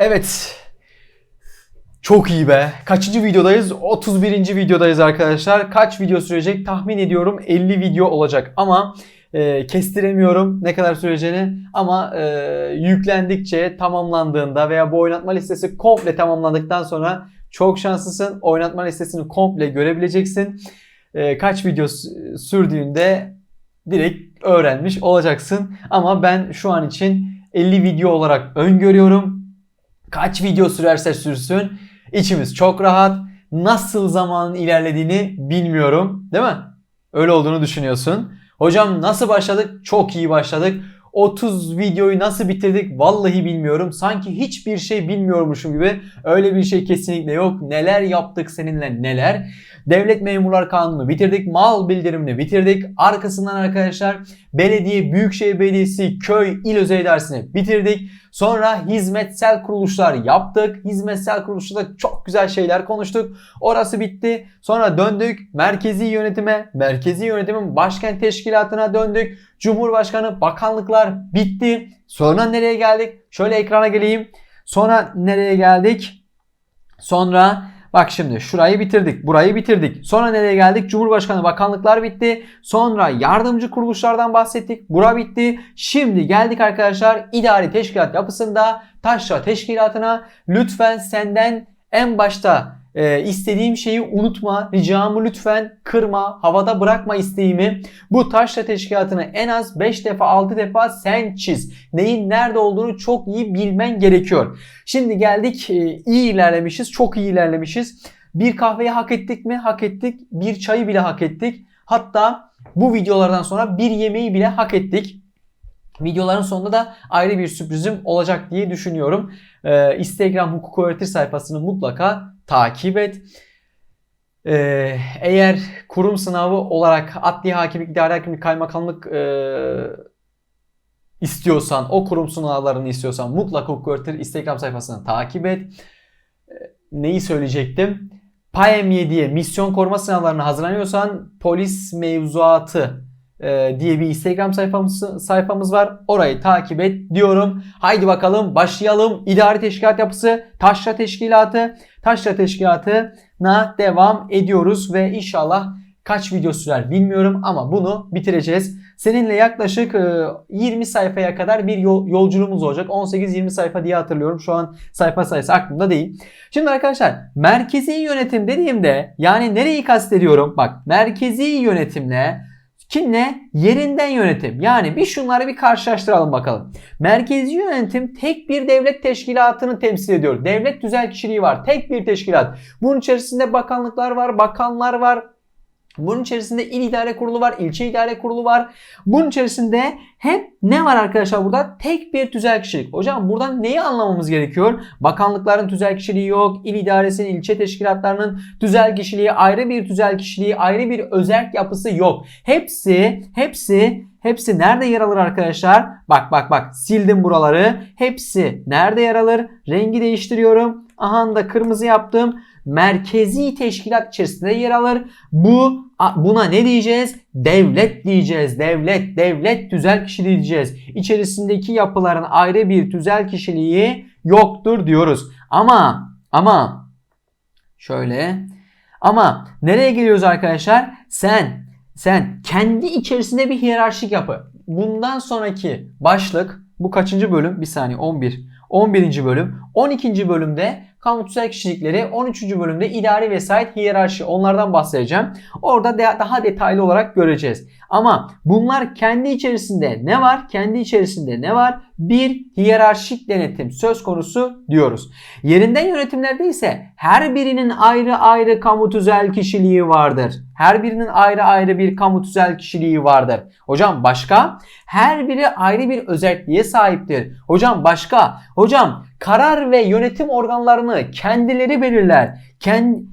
Evet. Çok iyi be. Kaçıncı videodayız? 31. videodayız arkadaşlar. Kaç video sürecek? Tahmin ediyorum 50 video olacak. Ama e, kestiremiyorum ne kadar süreceğini. Ama e, yüklendikçe tamamlandığında veya bu oynatma listesi komple tamamlandıktan sonra çok şanslısın. Oynatma listesini komple görebileceksin. E, kaç video sürdüğünde direkt öğrenmiş olacaksın. Ama ben şu an için 50 video olarak öngörüyorum. Kaç video sürerse sürsün içimiz çok rahat. Nasıl zamanın ilerlediğini bilmiyorum. Değil mi? Öyle olduğunu düşünüyorsun. Hocam nasıl başladık? Çok iyi başladık. 30 videoyu nasıl bitirdik? Vallahi bilmiyorum. Sanki hiçbir şey bilmiyormuşum gibi. Öyle bir şey kesinlikle yok. Neler yaptık seninle neler. Devlet Memurlar Kanunu'nu bitirdik. Mal bildirimini bitirdik. Arkasından arkadaşlar belediye, büyükşehir belediyesi, köy, il özel idaresini bitirdik. Sonra hizmetsel kuruluşlar yaptık. Hizmetsel kuruluşlarda çok güzel şeyler konuştuk. Orası bitti. Sonra döndük merkezi yönetime. Merkezi yönetimin başkent teşkilatına döndük. Cumhurbaşkanı, bakanlıklar bitti. Sonra nereye geldik? Şöyle ekrana geleyim. Sonra nereye geldik? Sonra bak şimdi şurayı bitirdik. Burayı bitirdik. Sonra nereye geldik? Cumhurbaşkanı, bakanlıklar bitti. Sonra yardımcı kuruluşlardan bahsettik. Bura bitti. Şimdi geldik arkadaşlar idari teşkilat yapısında taşra teşkilatına lütfen senden en başta e, istediğim şeyi unutma. Ricamı lütfen kırma. Havada bırakma isteğimi. Bu taşra teşkilatını en az 5 defa 6 defa sen çiz. Neyin nerede olduğunu çok iyi bilmen gerekiyor. Şimdi geldik e, iyi ilerlemişiz. Çok iyi ilerlemişiz. Bir kahveyi hak ettik mi? Hak ettik. Bir çayı bile hak ettik. Hatta bu videolardan sonra bir yemeği bile hak ettik. Videoların sonunda da ayrı bir sürprizim olacak diye düşünüyorum. Ee, Instagram hukuk öğretir sayfasını mutlaka takip et. Ee, eğer kurum sınavı olarak adli hakimlik, idari hakimlik, kaymakamlık e, istiyorsan, o kurum sınavlarını istiyorsan mutlaka hukuk öğretir Instagram sayfasını takip et. Ee, neyi söyleyecektim? PAEM 7'ye misyon koruma sınavlarına hazırlanıyorsan polis mevzuatı e, diye bir Instagram sayfamız, sayfamız var. Orayı takip et diyorum. Haydi bakalım başlayalım. İdari teşkilat yapısı, taşra teşkilatı, taşra teşkilatına devam ediyoruz ve inşallah kaç video sürer bilmiyorum ama bunu bitireceğiz. Seninle yaklaşık e, 20 sayfaya kadar bir yol- yolculuğumuz olacak. 18-20 sayfa diye hatırlıyorum. Şu an sayfa sayısı aklımda değil. Şimdi arkadaşlar merkezi yönetim dediğimde yani nereyi kastediyorum? Bak merkezi yönetimle kimle? Yerinden yönetim. Yani bir şunları bir karşılaştıralım bakalım. Merkezi yönetim tek bir devlet teşkilatını temsil ediyor. Devlet tüzel kişiliği var. Tek bir teşkilat. Bunun içerisinde bakanlıklar var, bakanlar var. Bunun içerisinde il idare kurulu var, ilçe idare kurulu var. Bunun içerisinde hep ne var arkadaşlar burada? Tek bir tüzel kişilik. Hocam buradan neyi anlamamız gerekiyor? Bakanlıkların tüzel kişiliği yok. İl idaresinin, ilçe teşkilatlarının tüzel kişiliği, ayrı bir tüzel kişiliği, ayrı bir özerk yapısı yok. Hepsi, hepsi Hepsi nerede yer alır arkadaşlar? Bak bak bak sildim buraları. Hepsi nerede yer alır? Rengi değiştiriyorum. Aha da kırmızı yaptım. Merkezi teşkilat içerisinde yer alır. Bu buna ne diyeceğiz? Devlet diyeceğiz. Devlet, devlet tüzel kişiliği diyeceğiz. İçerisindeki yapıların ayrı bir tüzel kişiliği yoktur diyoruz. Ama ama şöyle ama nereye geliyoruz arkadaşlar? Sen sen kendi içerisinde bir hiyerarşik yapı. Bundan sonraki başlık bu kaçıncı bölüm? Bir saniye 11. 11. bölüm. 12. bölümde kamu tüzel kişilikleri, 13. bölümde idari vesayet hiyerarşi onlardan bahsedeceğim. Orada de- daha detaylı olarak göreceğiz. Ama bunlar kendi içerisinde ne var? Kendi içerisinde ne var? Bir hiyerarşik denetim söz konusu diyoruz. Yerinden yönetimlerde ise her birinin ayrı ayrı kamu tüzel kişiliği vardır. Her birinin ayrı ayrı bir kamu tüzel kişiliği vardır. Hocam başka? Her biri ayrı bir özelliğe sahiptir. Hocam başka? Hocam karar ve yönetim organlarını kendileri belirler.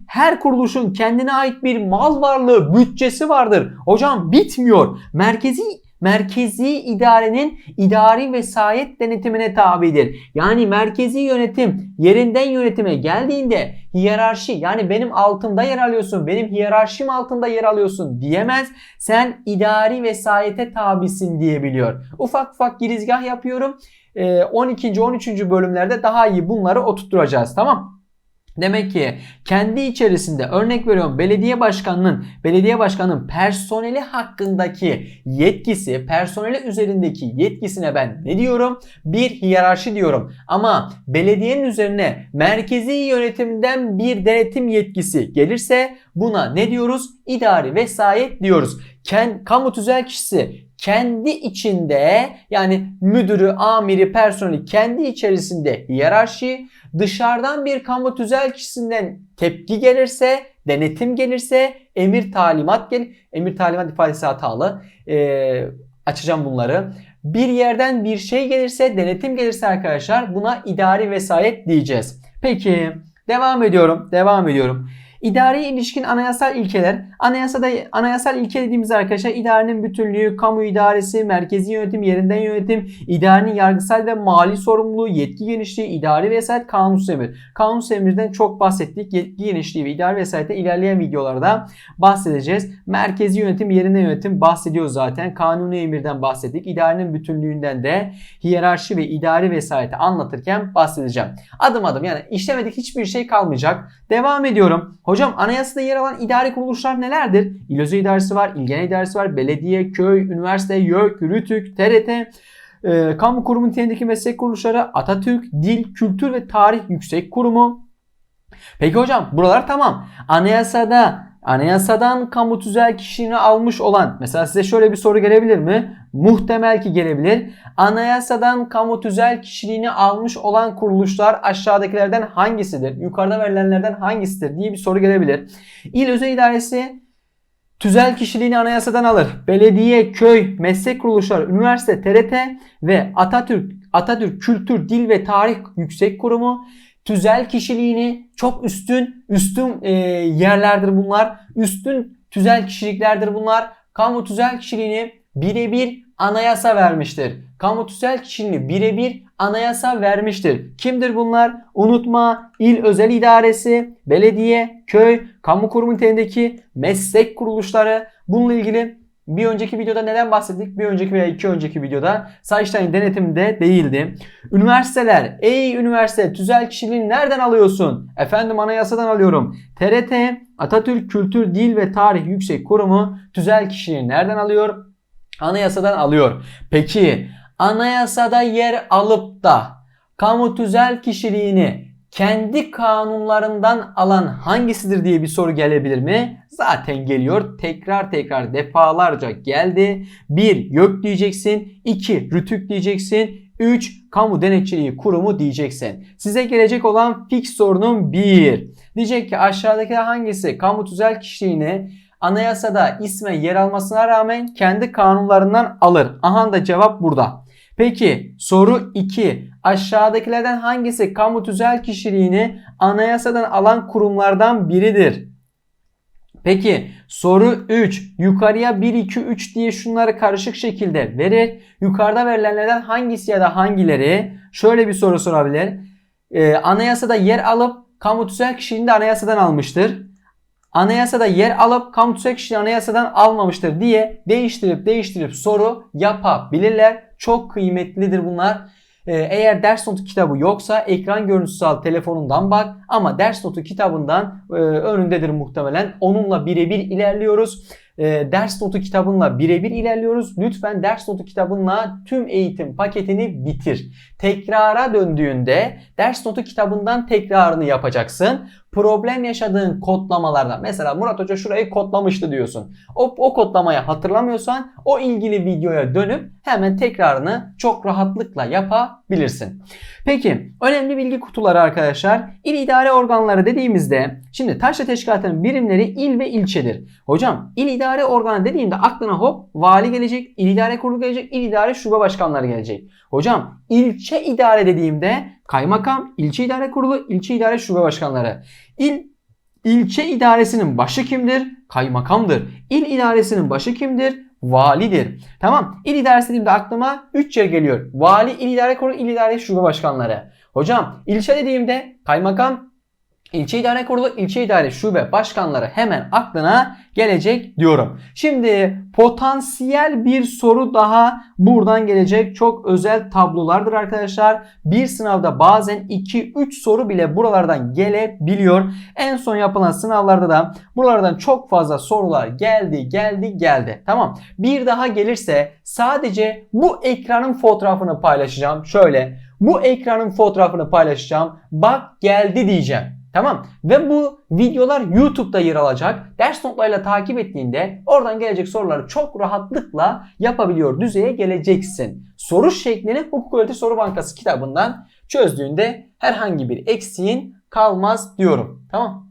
Her kuruluşun kendine ait bir mal varlığı, bütçesi vardır. Hocam bitmiyor. Merkezi merkezi idarenin idari vesayet denetimine tabidir. Yani merkezi yönetim yerinden yönetime geldiğinde hiyerarşi yani benim altımda yer alıyorsun, benim hiyerarşim altında yer alıyorsun diyemez. Sen idari vesayete tabisin diyebiliyor. Ufak ufak girizgah yapıyorum. 12. 13. bölümlerde daha iyi bunları oturtturacağız tamam Demek ki kendi içerisinde örnek veriyorum belediye başkanının belediye başkanının personeli hakkındaki yetkisi, personeli üzerindeki yetkisine ben ne diyorum? Bir hiyerarşi diyorum. Ama belediyenin üzerine merkezi yönetimden bir denetim yetkisi gelirse buna ne diyoruz? İdari vesayet diyoruz. Ken, kamu tüzel kişisi kendi içinde yani müdürü, amiri, personeli kendi içerisinde hiyerarşi, dışarıdan bir kamu tüzel kişisinden tepki gelirse, denetim gelirse, emir talimat gel, emir talimat ifadesi hatalı. Ee, açacağım bunları. Bir yerden bir şey gelirse, denetim gelirse arkadaşlar buna idari vesayet diyeceğiz. Peki devam ediyorum, devam ediyorum. İdari ilişkin anayasal ilkeler. Anayasada anayasal ilke dediğimiz arkadaşlar idarenin bütünlüğü, kamu idaresi, merkezi yönetim, yerinden yönetim, idarenin yargısal ve mali sorumluluğu, yetki genişliği, idari vesayet, kanunsuz emir. Kanunsuz emirden çok bahsettik. Yetki genişliği ve idari vesayete ilerleyen videolarda bahsedeceğiz. Merkezi yönetim, yerinden yönetim bahsediyoruz zaten. Kanuni emirden bahsettik. İdarenin bütünlüğünden de hiyerarşi ve idari vesayeti anlatırken bahsedeceğim. Adım adım yani işlemedik hiçbir şey kalmayacak. Devam ediyorum. Hocam anayasada yer alan idari kuruluşlar nelerdir? İl Özel İdaresi var, İl Genel İdaresi var, belediye, köy, üniversite, YÖK, RÜTÜK, TRT, e, kamu kurumu niteliğindeki meslek kuruluşları, Atatürk, Dil, Kültür ve Tarih Yüksek Kurumu. Peki hocam buralar tamam. Anayasada anayasadan kamu tüzel kişiliğini almış olan mesela size şöyle bir soru gelebilir mi? Muhtemel ki gelebilir. Anayasadan kamu tüzel kişiliğini almış olan kuruluşlar aşağıdakilerden hangisidir? Yukarıda verilenlerden hangisidir diye bir soru gelebilir. İl özel idaresi tüzel kişiliğini anayasadan alır. Belediye, köy, meslek kuruluşları, üniversite, TRT ve Atatürk Atatürk Kültür, Dil ve Tarih Yüksek Kurumu tüzel kişiliğini çok üstün üstün e, yerlerdir bunlar. Üstün tüzel kişiliklerdir bunlar. Kamu tüzel kişiliğini birebir anayasa vermiştir. Kamu tüzel kişiliğini birebir anayasa vermiştir. Kimdir bunlar? Unutma, il özel idaresi, belediye, köy, kamu kurumu niteliğindeki meslek kuruluşları. Bununla ilgili bir önceki videoda neden bahsettik? Bir önceki veya iki önceki videoda Sayıştay'ın denetiminde değildi. Üniversiteler, ey üniversite tüzel kişiliğini nereden alıyorsun? Efendim anayasadan alıyorum. TRT, Atatürk Kültür, Dil ve Tarih Yüksek Kurumu tüzel kişiliğini nereden alıyor? Anayasadan alıyor. Peki anayasada yer alıp da kamu tüzel kişiliğini kendi kanunlarından alan hangisidir diye bir soru gelebilir mi? Zaten geliyor. Tekrar tekrar defalarca geldi. 1. YÖK diyeceksin. 2. RÜTÜK diyeceksin. 3. Kamu Denetçiliği Kurumu diyeceksin. Size gelecek olan fix sorunun 1. Diyecek ki aşağıdaki hangisi kamu tüzel kişiliğini anayasada isme yer almasına rağmen kendi kanunlarından alır. Aha da cevap burada. Peki soru 2. Aşağıdakilerden hangisi kamu tüzel kişiliğini anayasadan alan kurumlardan biridir? Peki soru 3. Yukarıya 1, 2, 3 diye şunları karışık şekilde verir. Yukarıda verilenlerden hangisi ya da hangileri? Şöyle bir soru sorabilir. Ee, anayasada yer alıp kamu tüzel kişiliğini de anayasadan almıştır anayasada yer alıp kamu anayasadan almamıştır diye değiştirip değiştirip soru yapabilirler. Çok kıymetlidir bunlar. Ee, eğer ders notu kitabı yoksa ekran görüntüsü al telefonundan bak ama ders notu kitabından e, önündedir muhtemelen. Onunla birebir ilerliyoruz. E, ders notu kitabınla birebir ilerliyoruz. Lütfen ders notu kitabınla tüm eğitim paketini bitir. Tekrara döndüğünde ders notu kitabından tekrarını yapacaksın problem yaşadığın kodlamalarda mesela Murat Hoca şurayı kodlamıştı diyorsun. O, o kodlamayı hatırlamıyorsan o ilgili videoya dönüp hemen tekrarını çok rahatlıkla yapabilirsin. Peki önemli bilgi kutuları arkadaşlar. İl idare organları dediğimizde şimdi taşra teşkilatının birimleri il ve ilçedir. Hocam il idare organı dediğimde aklına hop vali gelecek, il idare kurulu gelecek, il idare şube başkanları gelecek. Hocam ilçe idare dediğimde kaymakam, ilçe idare kurulu, ilçe idare şube başkanları. İl ilçe idaresinin başı kimdir? Kaymakamdır. İl idaresinin başı kimdir? Validir. Tamam. İl idaresi dediğimde aklıma 3 yer geliyor. Vali, il idare kurulu, il idare şube başkanları. Hocam ilçe dediğimde kaymakam, ilçe idare kurulu, ilçe idare şube başkanları hemen aklına gelecek diyorum. Şimdi potansiyel bir soru daha buradan gelecek. Çok özel tablolardır arkadaşlar. Bir sınavda bazen 2-3 soru bile buralardan gelebiliyor. En son yapılan sınavlarda da buralardan çok fazla sorular geldi, geldi, geldi. Tamam. Bir daha gelirse sadece bu ekranın fotoğrafını paylaşacağım. Şöyle bu ekranın fotoğrafını paylaşacağım. Bak geldi diyeceğim. Tamam. Ve bu videolar YouTube'da yer alacak. Ders notlarıyla takip ettiğinde oradan gelecek soruları çok rahatlıkla yapabiliyor düzeye geleceksin. Soru şeklini Hukuk Öğreti Soru Bankası kitabından çözdüğünde herhangi bir eksiğin kalmaz diyorum. Tamam.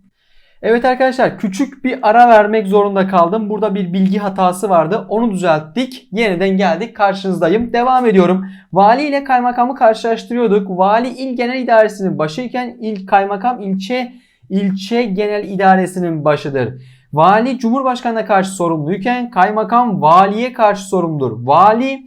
Evet arkadaşlar küçük bir ara vermek zorunda kaldım. Burada bir bilgi hatası vardı. Onu düzelttik. Yeniden geldik. Karşınızdayım. Devam ediyorum. Vali ile kaymakamı karşılaştırıyorduk. Vali il genel idaresinin başıyken il kaymakam ilçe ilçe genel idaresinin başıdır. Vali Cumhurbaşkanı'na karşı sorumluyken kaymakam valiye karşı sorumludur. Vali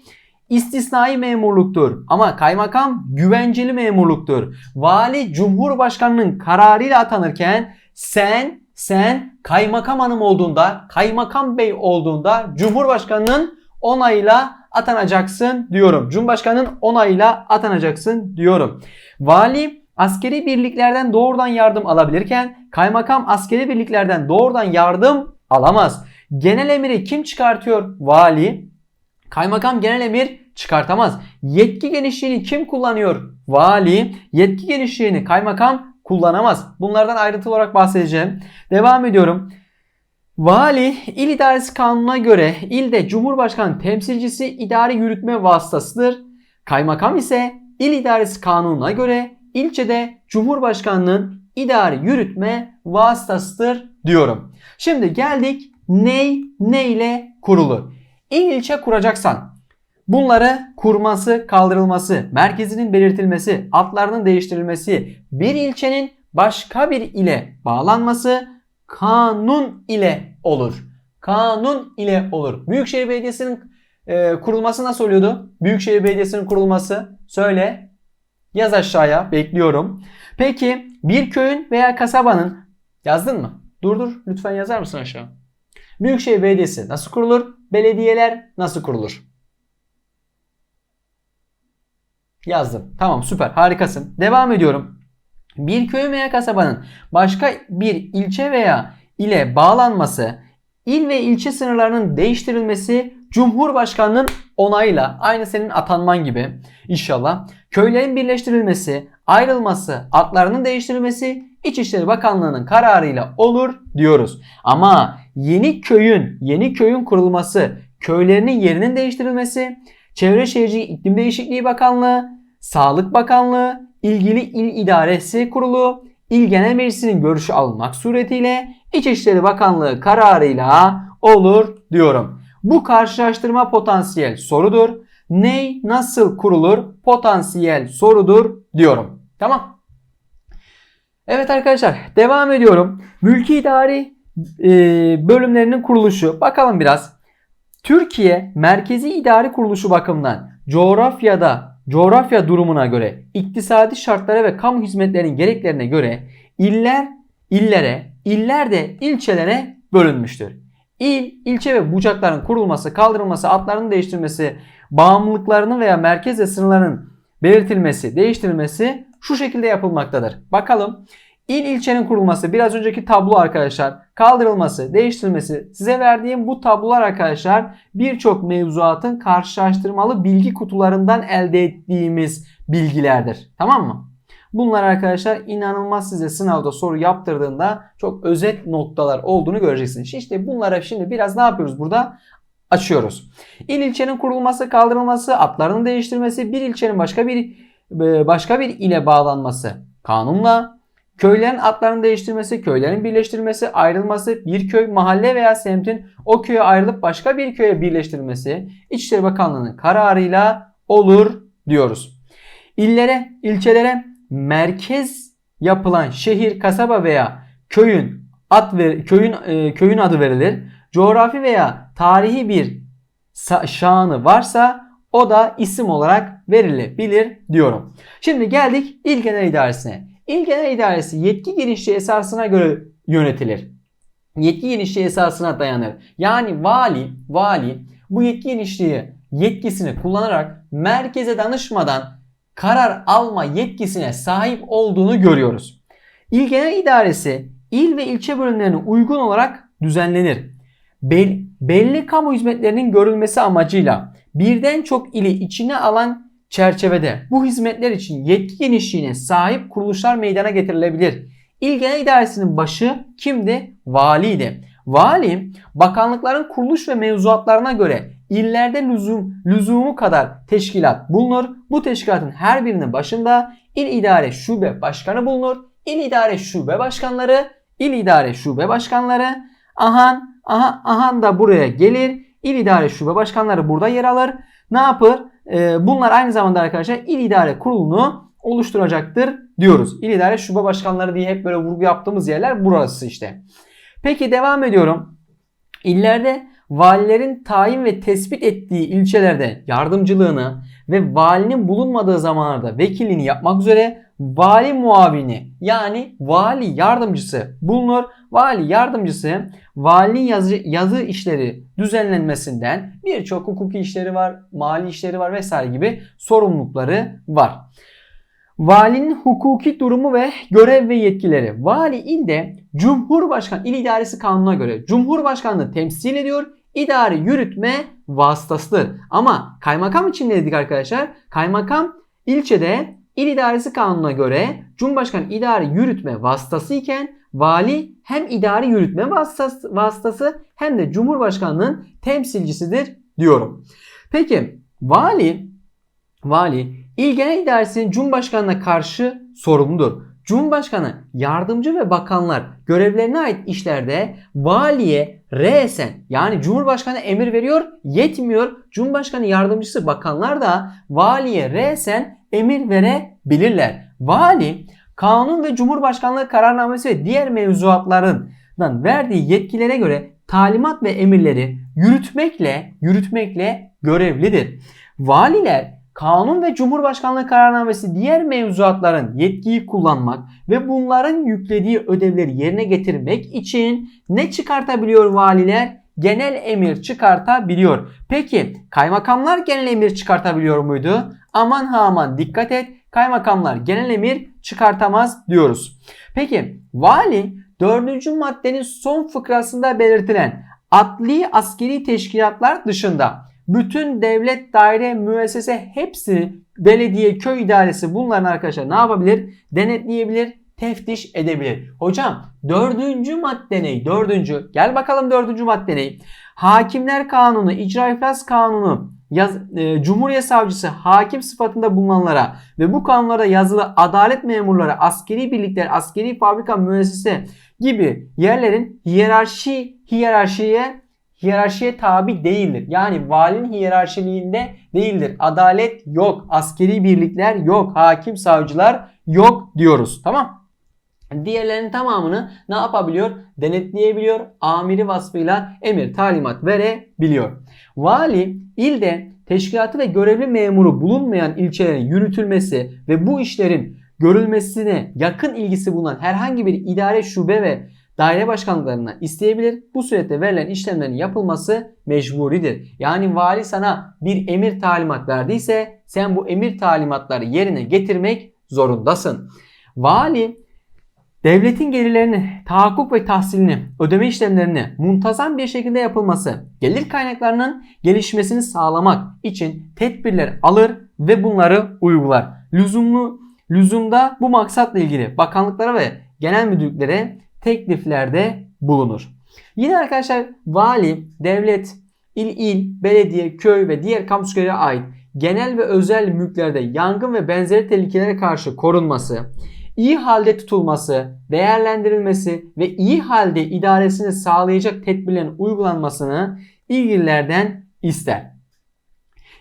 istisnai memurluktur ama kaymakam güvenceli memurluktur. Vali Cumhurbaşkanı'nın kararıyla atanırken sen sen kaymakam hanım olduğunda, kaymakam bey olduğunda Cumhurbaşkanı'nın onayıyla atanacaksın diyorum. Cumhurbaşkanı'nın onayıyla atanacaksın diyorum. Vali askeri birliklerden doğrudan yardım alabilirken kaymakam askeri birliklerden doğrudan yardım alamaz. Genel emiri kim çıkartıyor? Vali. Kaymakam genel emir çıkartamaz. Yetki genişliğini kim kullanıyor? Vali. Yetki genişliğini kaymakam kullanamaz. Bunlardan ayrıntılı olarak bahsedeceğim. Devam ediyorum. Vali il idaresi kanununa göre ilde Cumhurbaşkanı temsilcisi idari yürütme vasıtasıdır. Kaymakam ise il idaresi kanununa göre ilçede Cumhurbaşkanının idari yürütme vasıtasıdır diyorum. Şimdi geldik ney neyle kurulu. İl ilçe kuracaksan bunları kurması, kaldırılması, merkezinin belirtilmesi, adlarının değiştirilmesi, bir ilçenin başka bir ile bağlanması kanun ile olur. Kanun ile olur. Büyükşehir Belediyesi'nin e, kurulması nasıl oluyordu? Büyükşehir Belediyesi'nin kurulması söyle. Yaz aşağıya bekliyorum. Peki bir köyün veya kasabanın yazdın mı? Dur dur lütfen yazar mısın aşağı? Büyükşehir Belediyesi nasıl kurulur? Belediyeler nasıl kurulur? Yazdım. Tamam süper harikasın. Devam ediyorum. Bir köy veya kasabanın başka bir ilçe veya ile bağlanması, il ve ilçe sınırlarının değiştirilmesi Cumhurbaşkanının onayıyla aynı senin atanman gibi inşallah köylerin birleştirilmesi, ayrılması, adlarının değiştirilmesi İçişleri Bakanlığı'nın kararıyla olur diyoruz. Ama yeni köyün, yeni köyün kurulması, köylerinin yerinin değiştirilmesi, Çevre Şehircilik İklim Değişikliği Bakanlığı, Sağlık Bakanlığı, ilgili il idaresi kurulu, il genel meclisinin görüşü alınmak suretiyle İçişleri Bakanlığı kararıyla olur diyorum. Bu karşılaştırma potansiyel sorudur. Ney nasıl kurulur potansiyel sorudur diyorum. Tamam. Evet arkadaşlar devam ediyorum. Mülki idari e, bölümlerinin kuruluşu. Bakalım biraz. Türkiye Merkezi İdari Kuruluşu bakımından coğrafyada coğrafya durumuna göre, iktisadi şartlara ve kamu hizmetlerinin gereklerine göre iller illere, iller de ilçelere bölünmüştür. İl, ilçe ve bucakların kurulması, kaldırılması, adlarının değiştirilmesi, bağımlılıklarının veya merkez ve sınırlarının belirtilmesi, değiştirilmesi şu şekilde yapılmaktadır. Bakalım İl ilçenin kurulması biraz önceki tablo arkadaşlar kaldırılması değiştirilmesi size verdiğim bu tablolar arkadaşlar birçok mevzuatın karşılaştırmalı bilgi kutularından elde ettiğimiz bilgilerdir. Tamam mı? Bunlar arkadaşlar inanılmaz size sınavda soru yaptırdığında çok özet noktalar olduğunu göreceksiniz. İşte bunlara şimdi biraz ne yapıyoruz burada? Açıyoruz. İl ilçenin kurulması, kaldırılması, adlarının değiştirilmesi, bir ilçenin başka bir başka bir ile bağlanması kanunla Köylerin adlarını değiştirmesi, köylerin birleştirilmesi, ayrılması, bir köy, mahalle veya semtin o köye ayrılıp başka bir köye birleştirilmesi İçişleri Bakanlığı'nın kararıyla olur diyoruz. İllere, ilçelere merkez yapılan şehir, kasaba veya köyün ad ver, köyün e, köyün adı verilir. Coğrafi veya tarihi bir şanı varsa o da isim olarak verilebilir diyorum. Şimdi geldik İl Genel İdaresi'ne. İl Genel İdaresi yetki genişliği esasına göre yönetilir. Yetki genişliği esasına dayanır. Yani vali, vali bu yetki genişliği yetkisini kullanarak merkeze danışmadan karar alma yetkisine sahip olduğunu görüyoruz. İl Genel İdaresi il ve ilçe bölümlerine uygun olarak düzenlenir. Bel- belli kamu hizmetlerinin görülmesi amacıyla birden çok ili içine alan çerçevede bu hizmetler için yetki genişliğine sahip kuruluşlar meydana getirilebilir. İl Genel İdaresi'nin başı kimdi? Valiydi. Vali, bakanlıkların kuruluş ve mevzuatlarına göre illerde lüzum, lüzumu kadar teşkilat bulunur. Bu teşkilatın her birinin başında il idare şube başkanı bulunur. İl idare şube başkanları, il idare şube başkanları, ahan, aha, ahan da buraya gelir. İl idare şube başkanları burada yer alır. Ne yapar? Ee, bunlar aynı zamanda arkadaşlar il idare kurulunu oluşturacaktır diyoruz. İl idare şube başkanları diye hep böyle vurgu yaptığımız yerler burası işte. Peki devam ediyorum. İllerde valilerin tayin ve tespit ettiği ilçelerde yardımcılığını ve valinin bulunmadığı zamanlarda vekilliğini yapmak üzere vali muavini yani vali yardımcısı bulunur. Vali yardımcısı valinin yazı, yazı işleri düzenlenmesinden birçok hukuki işleri var, mali işleri var vesaire gibi sorumlulukları var. Valinin hukuki durumu ve görev ve yetkileri. Vali ilde Cumhurbaşkanı il idaresi kanununa göre Cumhurbaşkanlığı temsil ediyor. İdari yürütme vasıtasıdır. Ama kaymakam için ne dedik arkadaşlar? Kaymakam ilçede il idaresi kanununa göre Cumhurbaşkanı idari yürütme vasıtası iken vali hem idari yürütme vasıtası, hem de Cumhurbaşkanlığının temsilcisidir diyorum. Peki vali vali İl Genel İdaresi'nin Cumhurbaşkanı'na karşı sorumludur. Cumhurbaşkanı, yardımcı ve bakanlar görevlerine ait işlerde valiye reesen yani Cumhurbaşkanı emir veriyor yetmiyor. Cumhurbaşkanı yardımcısı bakanlar da valiye reesen emir verebilirler. Vali kanun ve Cumhurbaşkanlığı kararnamesi ve diğer mevzuatlarından verdiği yetkilere göre talimat ve emirleri yürütmekle yürütmekle görevlidir. Valiler kanun ve Cumhurbaşkanlığı kararnamesi diğer mevzuatların yetkiyi kullanmak ve bunların yüklediği ödevleri yerine getirmek için ne çıkartabiliyor valiler? Genel emir çıkartabiliyor. Peki kaymakamlar genel emir çıkartabiliyor muydu? Aman ha aman dikkat et. Kaymakamlar genel emir çıkartamaz diyoruz. Peki vali 4. maddenin son fıkrasında belirtilen adli askeri teşkilatlar dışında bütün devlet daire müessese hepsi belediye köy idaresi bunların arkadaşlar ne yapabilir? Denetleyebilir, teftiş edebilir. Hocam dördüncü madde ne? Dördüncü. Gel bakalım dördüncü madde ne? Hakimler Kanunu, İcra İflas Kanunu, yaz, e, Cumhuriyet Savcısı hakim sıfatında bulunanlara ve bu kanunlara yazılı adalet memurları, askeri birlikler, askeri fabrika müessese gibi yerlerin hiyerarşi hiyerarşiye hiyerarşiye tabi değildir. Yani valinin hiyerarşiliğinde değildir. Adalet yok, askeri birlikler yok, hakim savcılar yok diyoruz. Tamam? Diğerlerinin tamamını ne yapabiliyor? Denetleyebiliyor. Amiri vasfıyla emir, talimat verebiliyor. Vali ilde teşkilatı ve görevli memuru bulunmayan ilçelerin yürütülmesi ve bu işlerin görülmesine yakın ilgisi bulunan herhangi bir idare şube ve daire başkanlıklarına isteyebilir. Bu surette verilen işlemlerin yapılması mecburidir. Yani vali sana bir emir talimat verdiyse sen bu emir talimatları yerine getirmek zorundasın. Vali devletin gelirlerini, tahakkuk ve tahsilini, ödeme işlemlerini muntazam bir şekilde yapılması, gelir kaynaklarının gelişmesini sağlamak için tedbirler alır ve bunları uygular. Lüzumlu lüzumda bu maksatla ilgili bakanlıklara ve genel müdürlüklere tekliflerde bulunur. Yine arkadaşlar vali, devlet, il il, belediye, köy ve diğer kamuslere ait genel ve özel mülklerde yangın ve benzeri tehlikelere karşı korunması, iyi halde tutulması, değerlendirilmesi ve iyi halde idaresini sağlayacak tedbirlerin uygulanmasını ilgililerden ister.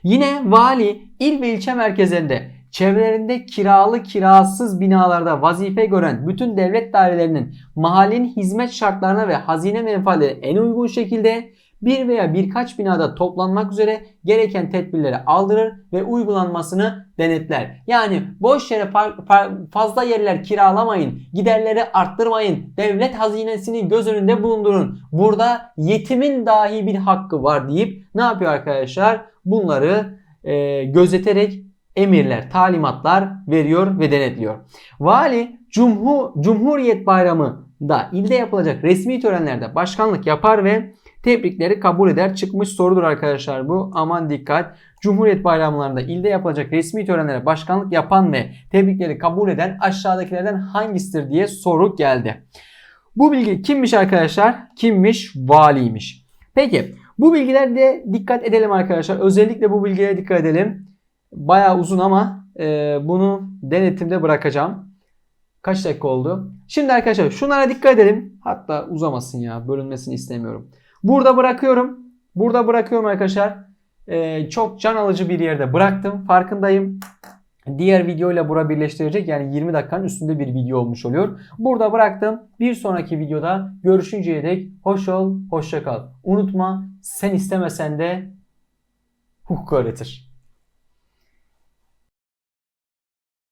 Yine vali il ve ilçe merkezlerinde çevrelerinde kiralı kirasız binalarda vazife gören bütün devlet dairelerinin mahallenin hizmet şartlarına ve hazine menfaatlerine en uygun şekilde bir veya birkaç binada toplanmak üzere gereken tedbirleri aldırır ve uygulanmasını denetler. Yani boş yere fa- fa- fazla yerler kiralamayın, giderleri arttırmayın, devlet hazinesini göz önünde bulundurun. Burada yetimin dahi bir hakkı var deyip ne yapıyor arkadaşlar? Bunları e, gözeterek emirler, talimatlar veriyor ve denetliyor. Vali Cumhur, Cumhuriyet Bayramı'nda ilde yapılacak resmi törenlerde başkanlık yapar ve tebrikleri kabul eder. Çıkmış sorudur arkadaşlar bu. Aman dikkat. Cumhuriyet bayramlarında ilde yapılacak resmi törenlere başkanlık yapan ve tebrikleri kabul eden aşağıdakilerden hangisidir diye soru geldi. Bu bilgi kimmiş arkadaşlar? Kimmiş? Valiymiş. Peki bu bilgilerde dikkat edelim arkadaşlar. Özellikle bu bilgilere dikkat edelim. Bayağı uzun ama e, bunu denetimde bırakacağım. Kaç dakika oldu? Şimdi arkadaşlar şunlara dikkat edelim. Hatta uzamasın ya. Bölünmesini istemiyorum. Burada bırakıyorum. Burada bırakıyorum arkadaşlar. E, çok can alıcı bir yerde bıraktım. Farkındayım. Diğer videoyla bura birleştirecek yani 20 dakikanın üstünde bir video olmuş oluyor. Burada bıraktım. Bir sonraki videoda görüşünceye dek hoş ol, hoşça kal. Unutma sen istemesen de hukuk öğretir.